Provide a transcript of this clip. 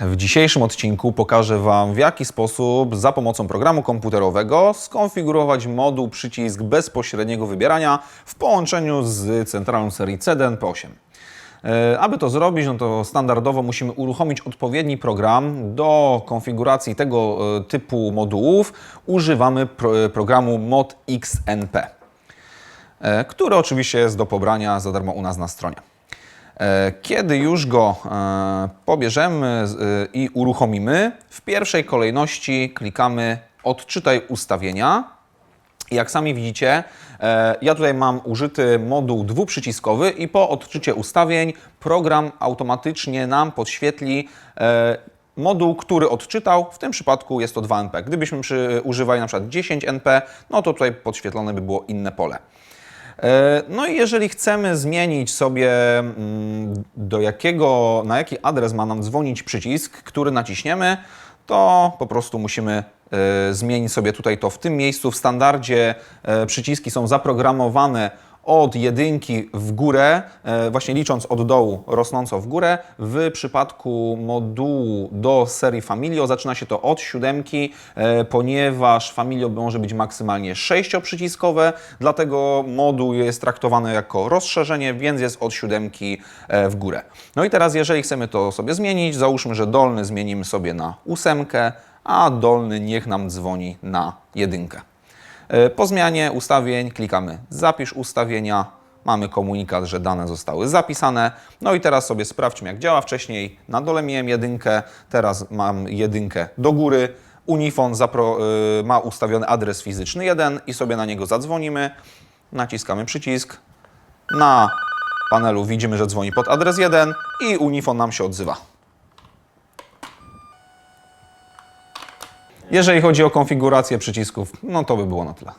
W dzisiejszym odcinku pokażę Wam, w jaki sposób za pomocą programu komputerowego skonfigurować moduł przycisk bezpośredniego wybierania w połączeniu z centralą serii CDNP8. E, Aby to zrobić, no to standardowo musimy uruchomić odpowiedni program do konfiguracji tego e, typu modułów. Używamy pro, programu ModXNP, e, który oczywiście jest do pobrania za darmo u nas na stronie. E, Kiedy już go e, pobierzemy e, i uruchomimy, w pierwszej kolejności klikamy Odczytaj ustawienia. Jak sami widzicie, ja tutaj mam użyty moduł dwuprzyciskowy i po odczycie ustawień program automatycznie nam podświetli moduł, który odczytał. W tym przypadku jest to 2 NP. Gdybyśmy przy, używali na przykład 10 NP, no to tutaj podświetlone by było inne pole. E, No i jeżeli chcemy zmienić sobie mm, do jakiego, na jaki adres ma nam dzwonić przycisk, który naciśniemy, to po prostu musimy e, zmienić sobie tutaj to w tym miejscu. W standardzie e, przyciski są zaprogramowane od jedynki w górę, e, właśnie licząc od dołu rosnąco w górę. W przypadku modułu do serii Familio zaczyna się to od siódemki, e, ponieważ Familio może być maksymalnie sześcioprzyciskowe, dlatego moduł jest traktowany jako rozszerzenie, więc jest od siódemki e, w górę. No i teraz, jeżeli chcemy to sobie zmienić, załóżmy, że dolny zmienimy sobie na ósemkę, a dolny niech nam dzwoni na jedynkę. E, Po zmianie ustawień klikamy Zapisz ustawienia. Mamy komunikat, że dane zostały zapisane. No i teraz sobie sprawdźmy, jak działa. Wcześniej na dole miałem jedynkę, teraz mam jedynkę do góry. Unifon zapro, y, ma ustawiony adres fizyczny 1 i sobie na niego zadzwonimy. Naciskamy przycisk. Na panelu widzimy, że dzwoni pod adres 1 i Unifon nam się odzywa. Jeżeli chodzi o konfigurację przycisków, no to by było na tyle.